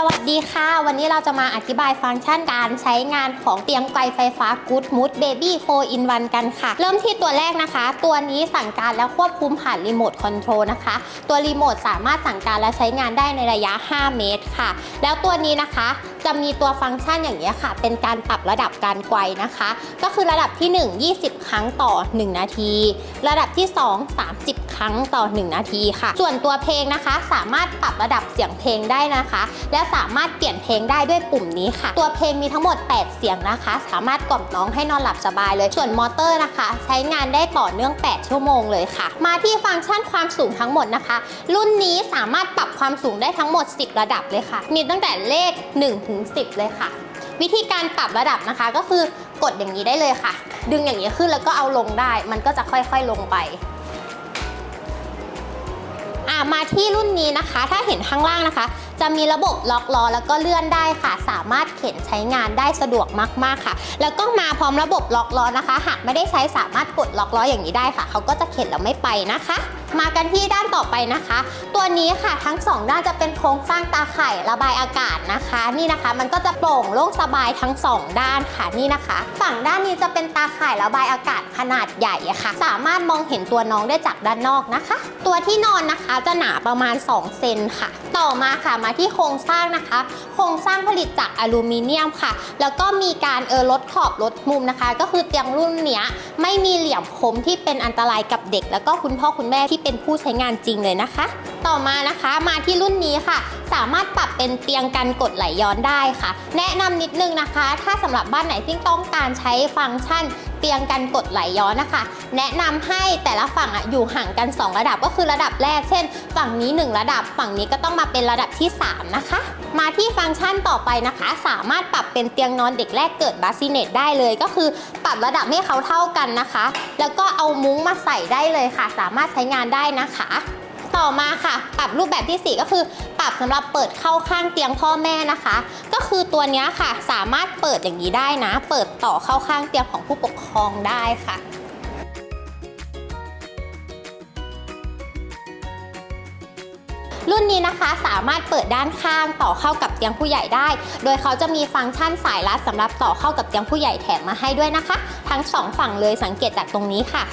สวัสดีค่ะ วันนี้เราจะมาอธิบายฟังก์ชันการใช้งานของเตียงไกวไฟฟ้า Good Mood Baby 4 in 1 กันค่ะ เริ่มที่ตัวแรกนะคะ ตัวนี้สั่งการและควบคุมผ่านรีโมทคอนโทรลนะคะ ตัวรีโมทสามารถสั่งการและใช้งานได้ในระยะ 5 เมตรค่ะ แล้วตัวนี้นะคะจะมีตัวฟังก์ชันอย่างนี้ค่ะ เป็นการปรับระดับการไกวนะคะ ก็คือระดับที่ 1 20 ครั้งต่อ 1 นาที ระดับที่ 2 30 ครั้งต่อ 1 นาทีค่ะ ส่วนตัวเพลงนะคะ สามารถปรับระดับเสียงเพลงได้นะคะ และสามารถเปลี่ยนเพลงได้ด้วยปุ่มนี้ค่ะ ตัวเพลงมีทั้งหมด 8 เสียงนะคะ สามารถกล่อมน้องให้นอนหลับสบายเลย ส่วนมอเตอร์นะคะ ใช้งานได้ต่อเนื่อง 8 ชั่วโมงเลยค่ะ มาที่ฟังก์ชันความสูงทั้งหมดนะคะ รุ่นนี้สามารถปรับความสูงได้ทั้งหมด 10 ระดับเลยค่ะ มีตั้งแต่เลข1ถึง10 เลยค่ะ วิธีการปรับระดับนะคะก็คือกดอย่างนี้ได้เลยค่ะ ดึงอย่างนี้ขึ้นแล้วก็เอาลงได้ มันก็จะค่อยๆลงไปอะมาที่รุ่นนี้นะคะ ถ้าเห็นข้างล่างนะคะ จะมีระบบล็อกล้อแล้วก็เลื่อนได้ค่ะ สามารถเข็นใช้งานได้สะดวกมาก ๆค่ะ แล้วก็มาพร้อมระบบล็อกล้อนะคะ หากไม่ได้ใช้สามารถกดล็อกล้ออย่างนี้ได้ค่ะเขาก็จะเข็นแล้วไม่ไปนะคะ มากันที่ด้านต่อไปนะคะ ตัวนี้ค่ะทั้งสองด้านจะเป็นโครงสร้างตาข่ายระบายอากาศนะคะ นี่นะคะ มันก็จะโปร่งโล่งสบายทั้งสองด้านค่ะนี่นะคะ ฝั่งด้านนี้จะเป็นตาข่ายระบายอากาศขนาดใหญ่ค่ะ สามารถมองเห็นตัวน้องได้จากด้านนอกนะคะ ตัวที่นอนนะคะจะหนาประมาณ2เซนค่ะ ต่อมาค่ะมาที่โครงสร้างนะคะ โครงสร้างผลิตจากอลูมิเนียมค่ะ แล้วก็มีการเออลดขอบลดมุมนะคะ ก็คือเตียงรุ่นเนี้ยไม่มีเหลี่ยมคมที่เป็นอันตรายกับเด็ก แล้วก็คุณพ่อคุณแม่ที่เป็นผู้ใช้งานจริงเลยนะคะต่อมานะคะมาที่รุ่นนี้ค่ะ สามารถปรับเป็นเตียงกันกดไหลย้อนได้ค่ะ แนะนำนิดนึงนะคะ ถ้าสำหรับบ้านไหนที่ต้องการใช้ฟังก์ชันเตียงกันกดไหลย้อนนะคะ แนะนำให้แต่ละฝั่งอะอยู่ห่างกัน 2 ระดับก็คือระดับแรก เช่น ฝั่งนี้ 1 ระดับ ฝั่งนี้ก็ต้องมาเป็นระดับที่ 3 นะคะ มาที่ฟังก์ชันต่อไปนะคะ สามารถปรับเป็นเตียงนอนเด็กแรกเกิดบาซิเนตได้เลยก็คือปรับระดับให้เขาเท่ากันนะคะ แล้วก็เอามุ้งมาใส่ได้เลยค่ะ สามารถใช้งานได้นะคะ ต่อมาค่ะ ปรับรูปแบบที่ 4 ก็คือ ปรับสำหรับเปิดเข้าข้างเตียงพ่อแม่นะคะ ก็คือตัวนี้ค่ะสามารถเปิดอย่างนี้ได้นะ เปิดต่อเข้าข้างเตียงของผู้ปกครองได้ค่ะรุ่นนี้นะคะสามารถเปิดด้านข้างต่อเข้ากับเตียงผู้ใหญ่ได้ โดยเขาจะมีฟังก์ชันสายรัดสำหรับต่อเข้ากับเตียงผู้ใหญ่แถมมาให้ด้วยนะคะ ทั้งสองฝั่งเลยสังเกตจากตรงนี้ค่ะ